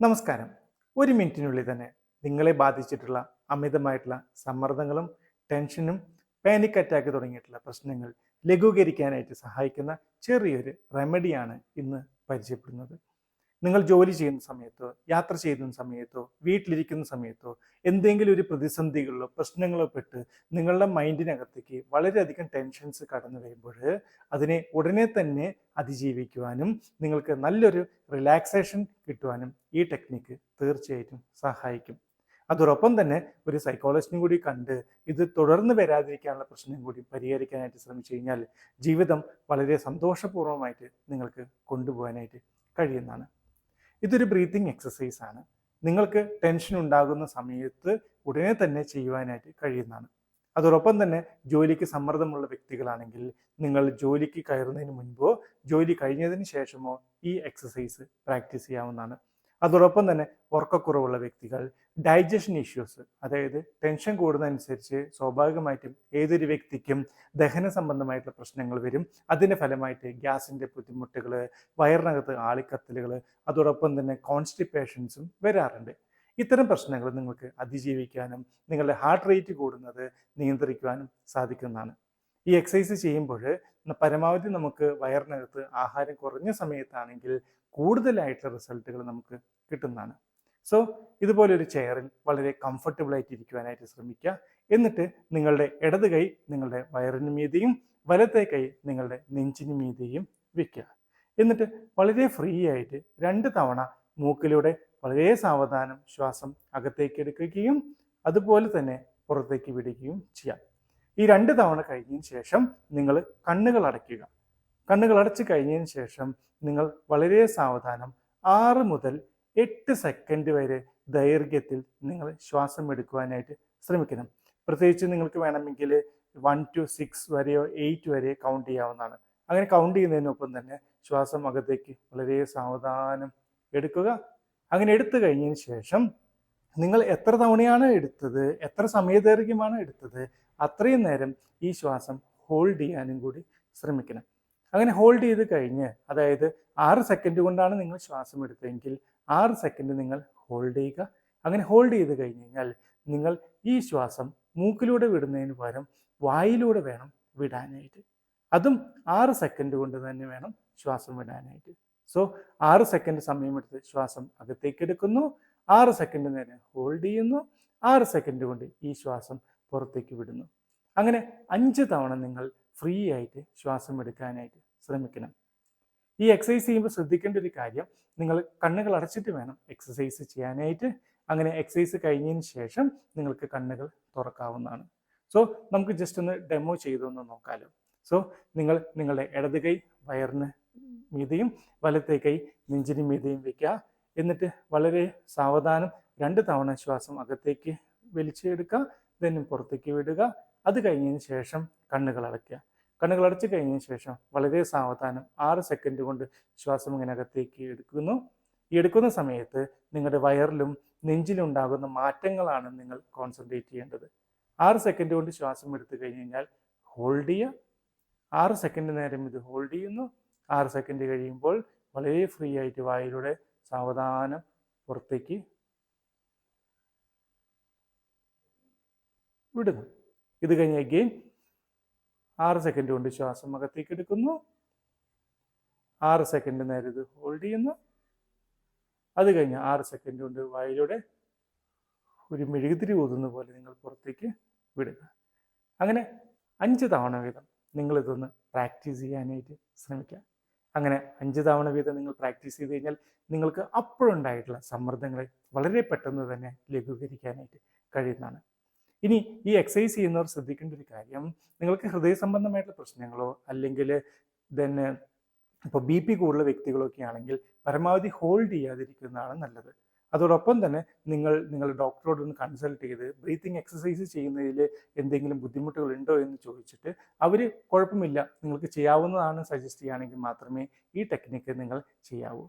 നമസ്കാരം. ഒരു മിനിറ്റിനുള്ളിൽ തന്നെ നിങ്ങളെ ബാധിച്ചിട്ടുള്ള അമിതമായിട്ടുള്ള സമ്മർദ്ദങ്ങളും ടെൻഷനും പാനിക് അറ്റാക്ക് തുടങ്ങിയിട്ടുള്ള പ്രശ്നങ്ങൾ ലഘൂകരിക്കാനായിട്ട് സഹായിക്കുന്ന ചെറിയൊരു റെമഡിയാണ് ഇന്ന് പരിചയപ്പെടുന്നത്. നിങ്ങൾ ജോലി ചെയ്യുന്ന സമയത്തോ യാത്ര ചെയ്യുന്ന സമയത്തോ വീട്ടിലിരിക്കുന്ന സമയത്തോ എന്തെങ്കിലും ഒരു പ്രതിസന്ധികളിലോ പ്രശ്നങ്ങളോ പെട്ട് നിങ്ങളുടെ മൈൻഡിനകത്തേക്ക് വളരെയധികം ടെൻഷൻസ് കടന്നു വരുമ്പോൾ അതിനെ ഉടനെ തന്നെ അതിജീവിക്കുവാനും നിങ്ങൾക്ക് നല്ലൊരു റിലാക്സേഷൻ കിട്ടുവാനും ഈ ടെക്നിക്ക് തീർച്ചയായിട്ടും സഹായിക്കും. അതോടൊപ്പം തന്നെ ഒരു സൈക്കോളജിസ്റ്റിനും കൂടി കണ്ട് ഇത് തുടർന്ന് വരാതിരിക്കാനുള്ള പ്രശ്നം കൂടി പരിഹരിക്കാനായിട്ട് ശ്രമിച്ചു കഴിഞ്ഞാൽ ജീവിതം വളരെ സന്തോഷപൂർവമായിട്ട് നിങ്ങൾക്ക് കൊണ്ടുപോകാനായിട്ട് കഴിയുന്നതാണ്. ഇതൊരു ബ്രീത്തിങ് എക്സസൈസ് ആണ്. നിങ്ങൾക്ക് ടെൻഷൻ ഉണ്ടാകുന്ന സമയത്ത് ഉടനെ തന്നെ ചെയ്യുവാനായിട്ട് കഴിയുന്നതാണ്. അതോടൊപ്പം തന്നെ ജോലിക്ക് സമ്മർദ്ദമുള്ള വ്യക്തികളാണെങ്കിൽ നിങ്ങൾ ജോലിക്ക് കയറുന്നതിന് മുൻപോ ജോലി കഴിഞ്ഞതിന് ശേഷമോ ഈ എക്സസൈസ് പ്രാക്ടീസ് ചെയ്യാവുന്നതാണ്. അതോടൊപ്പം തന്നെ ഉറക്കക്കുറവുള്ള വ്യക്തികൾ ഡൈജഷൻ ഇഷ്യൂസ് അതായത് ടെൻഷൻ കൂടുന്നതനുസരിച്ച് സ്വാഭാവികമായിട്ടും ഏതൊരു വ്യക്തിക്കും ദഹന സംബന്ധമായിട്ടുള്ള പ്രശ്നങ്ങൾ വരും. അതിന്റെ ഫലമായിട്ട് ഗ്യാസിന്റെ ബുദ്ധിമുട്ടുകൾ വയറിനകത്ത് ആളിക്കത്തലുകൾ അതോടൊപ്പം തന്നെ കോൺസ്റ്റിപ്പേഷൻസും വരാറുണ്ട്. ഇത്തരം പ്രശ്നങ്ങൾ നിങ്ങൾക്ക് അതിജീവിക്കാനും നിങ്ങളുടെ ഹാർട്ട് റേറ്റ് കൂടുന്നത് നിയന്ത്രിക്കുവാനും സാധിക്കുന്നതാണ്. ഈ എക്സസൈസ് ചെയ്യുമ്പോൾ പരമാവധി നമുക്ക് വയറിനകത്ത് ആഹാരം കുറഞ്ഞ സമയത്താണെങ്കിൽ കൂടുതലായിട്ടുള്ള റിസൾട്ടുകൾ നമുക്ക് കിട്ടുന്നതാണ്. സോ ഇതുപോലെ ഒരു ചെയറിൽ വളരെ കംഫർട്ടബിൾ ആയിട്ട് ഇരിക്കുവാനായിട്ട് ശ്രമിക്കുക. എന്നിട്ട് നിങ്ങളുടെ ഇടത് കൈ നിങ്ങളുടെ വയറിന് മീതെയും വലത്തെ കൈ നിങ്ങളുടെ നെഞ്ചിന് മീതെയും വെക്കുക. എന്നിട്ട് വളരെ ഫ്രീ ആയിട്ട് രണ്ട് തവണ മൂക്കിലൂടെ വളരെ സാവധാനം ശ്വാസം അകത്തേക്ക് എടുക്കുകയും അതുപോലെ തന്നെ പുറത്തേക്ക് വിടുകയും ചെയ്യാം. ഈ രണ്ട് തവണ കഴിഞ്ഞതിന് ശേഷം നിങ്ങൾ കണ്ണുകൾ അടയ്ക്കുക. കണ്ണുകൾ അടച്ചു കഴിഞ്ഞതിന് ശേഷം നിങ്ങൾ വളരെ സാവധാനം ആറ് മുതൽ എട്ട് സെക്കൻഡ് വരെ ദൈർഘ്യത്തിൽ നിങ്ങൾ ശ്വാസം എടുക്കുവാനായിട്ട് ശ്രമിക്കണം. പ്രത്യേകിച്ച് നിങ്ങൾക്ക് വേണമെങ്കിൽ വൺ ടു സിക്സ് വരെയോ എയ്റ്റ് വരെ കൗണ്ട് ചെയ്യാവുന്നതാണ്. അങ്ങനെ കൗണ്ട് ചെയ്യുന്നതിനൊപ്പം തന്നെ ശ്വാസം അകത്തേക്ക് വളരെ സാവധാനം എടുക്കുക. അങ്ങനെ എടുത്തു കഴിഞ്ഞതിന് ശേഷം നിങ്ങൾ എത്ര തവണയാണ് എടുത്തത് എത്ര സമയദൈർഘ്യമാണ് എടുത്തത് അത്രയും നേരം ഈ ശ്വാസം ഹോൾഡ് ചെയ്യാനും കൂടി ശ്രമിക്കണം. അങ്ങനെ ഹോൾഡ് ചെയ്ത് കഴിഞ്ഞ് അതായത് ആറ് സെക്കൻഡ് കൊണ്ടാണ് നിങ്ങൾ ശ്വാസം എടുത്തതെങ്കിൽ ആറ് സെക്കൻഡ് നിങ്ങൾ ഹോൾഡ് ചെയ്യുക. അങ്ങനെ ഹോൾഡ് ചെയ്ത് കഴിഞ്ഞ് കഴിഞ്ഞാൽ നിങ്ങൾ ഈ ശ്വാസം മൂക്കിലൂടെ വിടുന്നതിന് പകരം വായിലൂടെ വേണം വിടാനായിട്ട്. അതും ആറ് സെക്കൻഡ് കൊണ്ട് തന്നെ വേണം ശ്വാസം വിടാനായിട്ട്. സോ ആറ് സെക്കൻഡ് സമയമെടുത്ത് ശ്വാസം അകത്തേക്ക് എടുക്കുന്നു. ആറ് സെക്കൻഡ് നേരം ഹോൾഡ് ചെയ്യുന്നു. ആറ് സെക്കൻഡ് കൊണ്ട് ഈ ശ്വാസം പുറത്തേക്ക് വിടുന്നു. അങ്ങനെ അഞ്ച് തവണ നിങ്ങൾ ഫ്രീ ആയിട്ട് ശ്വാസം എടുക്കാനായിട്ട് ശ്രമിക്കണം. ഈ എക്സസൈസ് ചെയ്യുമ്പോൾ ശ്രദ്ധിക്കേണ്ട ഒരു കാര്യം നിങ്ങൾ കണ്ണുകൾ അടച്ചിട്ട് വേണം എക്സസൈസ് ചെയ്യാനായിട്ട്. അങ്ങനെ എക്സസൈസ് കഴിഞ്ഞതിന് ശേഷം നിങ്ങൾക്ക് കണ്ണുകൾ തുറക്കാവുന്നതാണ്. സോ നമുക്ക് ജസ്റ്റ് ഒന്ന് ഡെമോ ചെയ്തൊന്ന് നോക്കാമല്ലോ സോ നിങ്ങൾ നിങ്ങളുടെ ഇടത് കൈ വയറിന് മീതയും വലത്തെ കൈ നെഞ്ചിന് മീതയും വെക്കുക. എന്നിട്ട് വളരെ സാവധാനം രണ്ട് തവണ ശ്വാസം അകത്തേക്ക് വലിച്ചെടുക്കുക. Then പുറത്തേക്ക് വിടുക. അത് കഴിഞ്ഞതിന് ശേഷം കണ്ണുകൾ അടയ്ക്കുക. കണ്ണുകൾ അടച്ചു കഴിഞ്ഞതിന് ശേഷം വളരെ സാവധാനം ആറ് സെക്കൻഡ് കൊണ്ട് ശ്വാസം ഇങ്ങനെ അകത്തേക്ക് എടുക്കുന്നു. ഈ എടുക്കുന്ന സമയത്ത് നിങ്ങളുടെ വയറിലും നെഞ്ചിലും ഉണ്ടാകുന്ന മാറ്റങ്ങളാണ് നിങ്ങൾ കോൺസെൻട്രേറ്റ് ചെയ്യേണ്ടത്. ആറ് സെക്കൻഡ് കൊണ്ട് ശ്വാസം എടുത്തു കഴിഞ്ഞ് കഴിഞ്ഞാൽ ഹോൾഡ് ചെയ്യുക. ആറ് സെക്കൻഡ് നേരം ഇത് ഹോൾഡ് ചെയ്യുന്നു. ആറ് സെക്കൻഡ് കഴിയുമ്പോൾ വളരെ ഫ്രീ ആയിട്ട് വായിലൂടെ സാവധാനം പുറത്തേക്ക് വിടുന്നു. ഇത് കഴിഞ്ഞ് അഗെയിൻ ആറ് സെക്കൻഡ് കൊണ്ട് ശ്വാസം അകത്തേക്ക് എടുക്കുന്നു. ആറ് സെക്കൻഡ് നേരെ ഇത് ഹോൾഡ് ചെയ്യുന്നു. അത് കഴിഞ്ഞ് ആറ് സെക്കൻഡ് കൊണ്ട് വായിലൂടെ ഒരു മെഴുകുതിരി ഊതുന്ന പോലെ നിങ്ങൾ പുറത്തേക്ക് വിടുക. അങ്ങനെ അഞ്ച് തവണ വീതം നിങ്ങളിതൊന്ന് പ്രാക്ടീസ് ചെയ്യാനായിട്ട് ശ്രമിക്കുക. അങ്ങനെ അഞ്ച് തവണ വീതം നിങ്ങൾ പ്രാക്ടീസ് ചെയ്ത് കഴിഞ്ഞാൽ നിങ്ങൾക്ക് അപ്പോഴുണ്ടായിട്ടുള്ള സമ്മർദ്ദങ്ങളെ വളരെ പെട്ടെന്ന് തന്നെ ലഘൂകരിക്കാനായിട്ട് കഴിയുന്നതാണ്. ഇനി ഈ എക്സസൈസ് ചെയ്യുന്നവർ ശ്രദ്ധിക്കേണ്ട ഒരു കാര്യം നിങ്ങൾക്ക് ഹൃദയ സംബന്ധമായിട്ടുള്ള പ്രശ്നങ്ങളോ അല്ലെങ്കിൽ തന്നെ ഇപ്പോൾ ബി പി കൂടുതൽ വ്യക്തികളൊക്കെ ആണെങ്കിൽ പരമാവധി ഹോൾഡ് ചെയ്യാതിരിക്കുന്നതാണ് നല്ലത്. അതോടൊപ്പം തന്നെ നിങ്ങൾ നിങ്ങളുടെ ഡോക്ടറോട് ഒന്ന് കൺസൾട്ട് ചെയ്ത് ബ്രീത്തിങ് എക്സസൈസ് ചെയ്യുന്നതിൽ എന്തെങ്കിലും ബുദ്ധിമുട്ടുകൾ ഉണ്ടോ എന്ന് ചോദിച്ചിട്ട് അവർ കുഴപ്പമില്ല നിങ്ങൾക്ക് ചെയ്യാവുന്നതാണ് സജസ്റ്റ് ചെയ്യുകയാണെങ്കിൽ മാത്രമേ ഈ ടെക്നിക്ക് നിങ്ങൾ ചെയ്യാവൂ.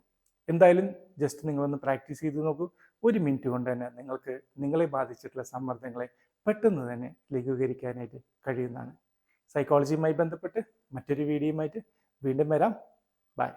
എന്തായാലും ജസ്റ്റ് നിങ്ങളൊന്ന് പ്രാക്ടീസ് ചെയ്ത് നോക്കൂ. ഒരു മിനിറ്റ് കൊണ്ട് തന്നെ നിങ്ങൾക്ക് നിങ്ങളെ ബാധിച്ചിട്ടുള്ള സമ്മർദ്ദങ്ങളെ പെട്ടെന്ന് തന്നെ ലഘൂകരിക്കാനായിട്ട് കഴിയുന്നതാണ്. സൈക്കോളജിയുമായി ബന്ധപ്പെട്ട് മറ്റൊരു വീഡിയോയുമായിട്ട് വീണ്ടും വരാം. ബൈ